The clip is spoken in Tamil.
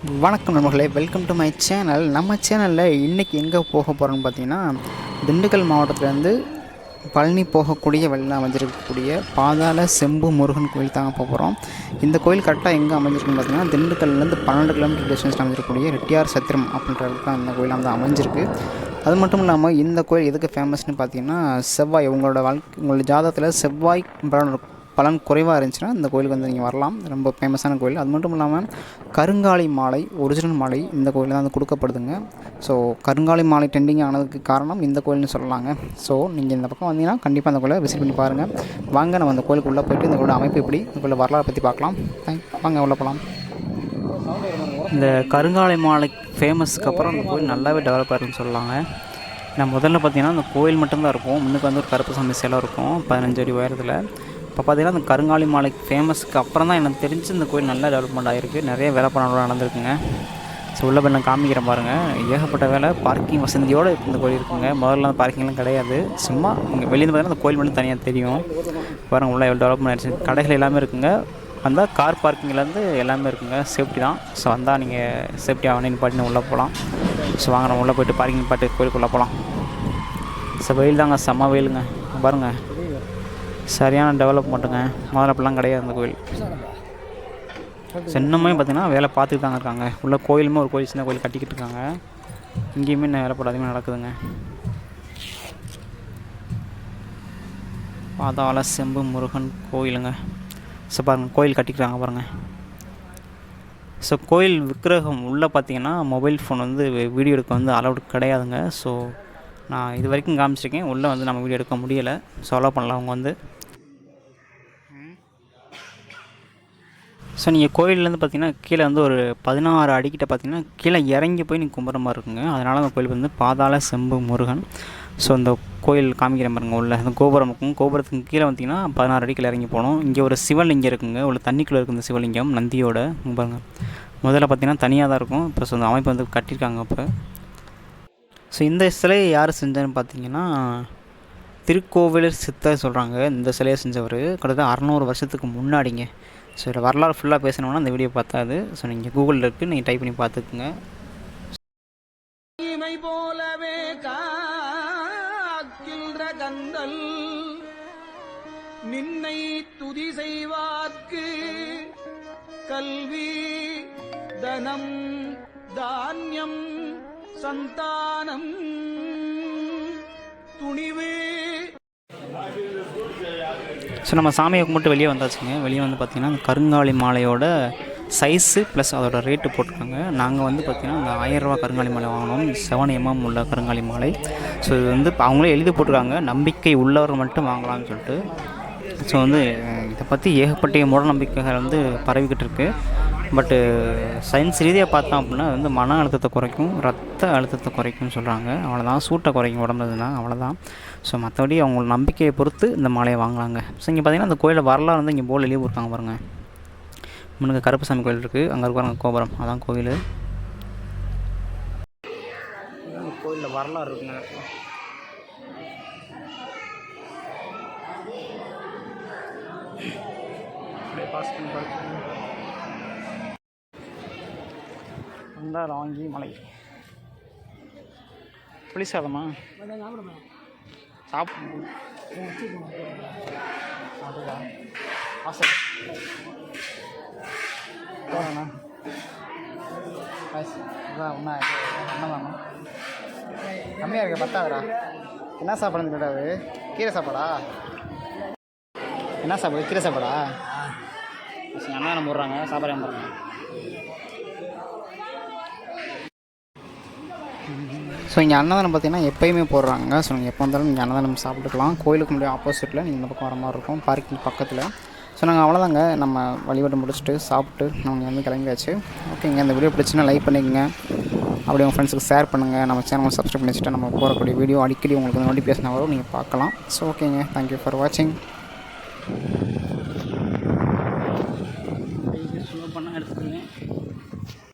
வணக்கம் நண்பர்களே வெல்கம் டு மை சேனல் நம்ம சேனலில் இன்றைக்கி எங்கே போக போகிறோம்னு பார்த்தீங்கன்னா திண்டுக்கல் மாவட்டத்துலேருந்து பழனி போகக்கூடிய வழியில் அமைஞ்சிருக்கக்கூடிய பாதாள செம்பு முருகன் கோயில் தாங்க போக போகிறோம் இந்த கோயில் கரெக்டாக எங்கே அமைஞ்சிருக்குன்னு பார்த்தீங்கன்னா திண்டுக்கல்லேருந்து பன்னெண்டு கிலோமீட்டர் டிஸ்டன்ஸில் அமைஞ்சிருக்கக்கூடிய ரெட்டியார் சத்திரம் அப்படின்றது தான் இந்த கோயில் வந்து அமைஞ்சிருக்கு. அது மட்டும் இல்லாமல் இந்த கோயில் எதுக்கு ஃபேமஸ்னு பார்த்தீங்கன்னா செவ்வாய் உங்களோட வாழ்க்கை உங்களோட ஜாதகத்தில் செவ்வாய் பலன் இருக்கும் பலன் குறைவாக இருந்துச்சுன்னா இந்த கோயிலுக்கு வந்து நீங்கள் வரலாம். ரொம்ப ஃபேமஸான கோயில். அது மட்டும் இல்லாமல் கருங்காலி மாலை ஒரிஜினல் மாலை இந்த கோயிலில் தான் வந்து கொடுக்கப்படுதுங்க. ஸோ கருங்காலி மாலை ட்ரெண்டிங் ஆனதுக்கு காரணம் இந்த கோயில்னு சொல்லலாங்க. ஸோ நீங்கள் இந்த பக்கம் வந்தீங்கன்னா கண்டிப்பாக அந்த கோயிலை விசிட் பண்ணி பாருங்கள் வாங்க நம்ம அந்த கோயிலுக்கு உள்ளே போயிட்டு இந்த கோயிலோட அமைப்பு எப்படி இந்த கோயிலை வரலாறு பற்றி பார்க்கலாம். தேங்க் வாங்க உள்ளே போகலாம் இந்த கருங்காலை மாலை ஃபேமஸ்க்கு அப்புறம் அந்த கோயில் நல்லாவே டெவலப் ஆயிருக்குன்னு சொல்லலாங்க. நான் முதல்ல பார்த்தீங்கன்னா அந்த கோயில் மட்டும்தான் இருக்கும். முன்னுக்கு வந்து ஒரு கருப்பு சாமி சிலை இருக்கும். பதினஞ்சு அடி உயரத்தில். இப்போ பார்த்திங்கன்னா அந்த கருங்காலி மாலை ஃபேமஸ்க்கு அப்புறம் தான் எனக்கு தெரிஞ்சு இந்த கோயில் நல்லா டெவலப்மெண்ட் ஆகிருக்கு நிறைய வேலை பண்ணலாம் நடந்திருக்குங்க. ஸோ உள்ள போய் நான் காமிக்கிறேன் பாருங்கள் ஏகப்பட்ட வேலை. பார்க்கிங் வசதியோடு இந்த கோயில் இருக்குங்க. முதல்ல அந்த பார்க்கிங்லாம் கிடையாது. சும்மா இங்கே வெளியே பார்த்தீங்கன்னா அந்த கோயில் மட்டும் தனியாக தெரியும். பாருங்கள் உள்ள எவ்வளோ டெவலப்மெண்ட் ஆயிடுச்சு. கடைகள் எல்லாமே இருக்குங்க. வந்தால் கார் பார்க்கிங்லேருந்து எல்லாமே இருக்குங்க. சேஃப்டி தான். ஸோ வந்தால் நீங்கள் சேஃப்டியாக வண்டி பாட்டு உள்ளே போகலாம் ஸோ வாங்க நம்ம உள்ளே போய்ட்டு பார்க்கிங் பாட்டு கோயிலுக்குள்ளே போகலாம் ஸோ வெயில் தாங்க. செம்ம வெயிலுங்க. பாருங்கள் சரியான டெவலப்மெண்ட்டுங்க முதல்ல அப்படிலாம் கிடையாது அந்த கோயில். சின்னமே பார்த்தீங்கன்னா வேலை பார்த்துட்டு தாங்க இருக்காங்க. உள்ள கோயிலுமே ஒரு கோயில் சின்ன கோயில் கட்டிக்கிட்டு இருக்காங்க. இங்கேயுமே இன்னும் வேலைப்பாடு அதிகமாக நடக்குதுங்க. பாதாள செம்பு முருகன் கோயிலுங்க. ஸோ பாருங்கள் கோயில் கட்டிக்கிறாங்க பாருங்கள் ஸோ கோயில் விக்கிரகம் உள்ளே பார்த்தீங்கன்னா மொபைல் ஃபோன் வந்து வீடியோ எடுக்க வந்து அலௌடு கிடையாதுங்க. ஸோ நான் இது வரைக்கும் காமிச்சிருக்கேன். உள்ளே வந்து நம்ம வீடியோ எடுக்க முடியலை. ஸோ அலோவ் பண்ணலாம். அவங்க வந்து ஸோ நீங்கள் கோயிலேருந்து பார்த்தீங்கன்னா கீழே வந்து ஒரு பதினாறு அடிக்கிட்ட பார்த்தீங்கன்னா கீழே இறங்கி போய் நீங்கள் கும்பிட்ற மாதிரி இருக்குங்க. அதனால் அந்த கோயில் வந்து பாதாள செம்பு முருகன். ஸோ இந்த கோயில் காமிக்கிற பாருங்க உள்ள. அந்த கோபுரம் இருக்கும் கோபுரத்துக்கு கீழே வந்தீங்கன்னா பதினாறு அடிக்கில் இறங்கி போகணும். இங்கே ஒரு சிவலிங்கம் இருக்குங்க. உள்ள தண்ணிக்குள்ளே இருக்குது இந்த சிவலிங்கம் நந்தியோட பாருங்க முதல்ல பார்த்தீங்கன்னா தனியாக தான் இருக்கும். இப்போ ஸோ அந்த அமைப்பு வந்து கட்டியிருக்காங்க இப்போ. ஸோ இந்த சிலையை யார் செஞ்சான்னு பார்த்தீங்கன்னா திருக்கோவிலூர் சித்தர் சொல்கிறாங்க இந்த சிலையை செஞ்சவர். கிட்டத்தட்ட அறநூறு வருஷத்துக்கு முன்னாடிங்க. ஸோ இதில் வரலாறு ஃபுல்லாக பேசணும்னா அந்த வீடியோ பார்த்தாது. ஸோ நீங்கள் கூகுளில் இருக்குது நீங்கள் டைப் பண்ணி பார்த்துக்குங்க. போலவே காக்கின்ற கந்தல் நின்னை துதி செய்வார்க்கு கல்வி தனம் தானியம் சந்தானம் துணிவு ஸோ நம்ம சாமியை கும்பிட்டு வெளியே வந்தாச்சுங்க. வெளியே வந்து பார்த்திங்கன்னா அந்த கருங்காலி மாலையோட சைஸு ப்ளஸ் அதோட ரேட்டு போட்டிருக்காங்க. நாங்கள் வந்து பார்த்திங்கன்னா அந்த ஆயிரரூவா கருங்காலி மாலை வாங்கினோம். செவன் எம்எம் உள்ள கருங்காலி மாலை. ஸோ இது வந்து அவங்களே எழுதி போட்டிருக்காங்க. நம்பிக்கை உள்ளவர் மட்டும் வாங்கலாம்னு சொல்லிட்டு. ஸோ வந்து இதை பற்றி ஏகப்பட்ட மூட நம்பிக்கைகள் வந்து பரவிக்கிட்டு இருக்குது பட்டு சயின்ஸ் ரீதியாக பார்த்தோம் அப்படின்னா அது வந்து மன அழுத்தத்தை குறைக்கும் ரத்த அழுத்தத்தை குறைக்கும்னு சொல்கிறாங்க அவ்வளோதான் சூட்டை குறைக்கும் உடம்புனா அவ்வளோதான் ஸோ மற்றபடி அவங்களோட நம்பிக்கையை பொறுத்து இந்த மாலையை வாங்கலாங்க. ஸோ இங்கே பார்த்தீங்கன்னா அந்த கோயிலில் வரலாறு வந்து இங்கே போல் எழுதி போட்டாங்க பாருங்கள் முன்னுக்கு கருப்பசாமி கோயில் இருக்குது அங்கே இருக்கிறாங்க கோபுரம். அதான் கோயில். கோயிலில் வரலாறு இருக்குங்க. அப்படியே பாஸ் பண்ணி பார்த்து மலை. புளி சாதமா சாப்பிடு அதுவா இதான் ஒன்றா என்ன கம்மியாக இருக்க பத்தாதுடா என்ன சாப்பாடுன்னு கேட்டாது கீரை சாப்பாடா? என்ன சாப்பாடு? கீரை சாப்பாடா? சரி அண்ணா நம்ம போடுறாங்க? சாப்பாடு போடுறாங்க? ஸோ இங்கே அன்னதானம் பார்த்தீங்கன்னா எப்போயுமே போடுறாங்க. ஸோ நீங்கள் எப்போ வந்தாலும் நீங்கள் அன்னதானம் சாப்பிட்டுக்கலாம். கோயிலுக்கு முடியும் ஆப்போசிட்டில் நீங்கள் இந்த பக்கம் வர மாதிரி இருக்கும். பார்க்கிங் பக்கத்தில். ஸோ நாங்கள் அவ்வளோதாங்க நம்ம வழிபாடு முடிச்சுட்டு சாப்பிட்டு நாங்கள் வந்து கிளம்பியாச்சு. ஓகேங்க இந்த வீடியோ பிடிச்சுன்னா லைக் பண்ணிக்கங்க. அப்படி உங்கள் ஃப்ரெண்ட்ஸுக்கு ஷேர் பண்ணுங்கள் நம்ம சேனலை சப்ஸ்கிரைப் பண்ணி வச்சுட்டு நம்ம போகக்கூடிய வீடியோ அடிக்கடி உங்களுக்கு நோட்டிஃபிகேஷன் வரும். நீங்கள் பார்க்கலாம். ஸோ ஓகேங்க தேங்க்யூ ஃபார் வாட்சிங்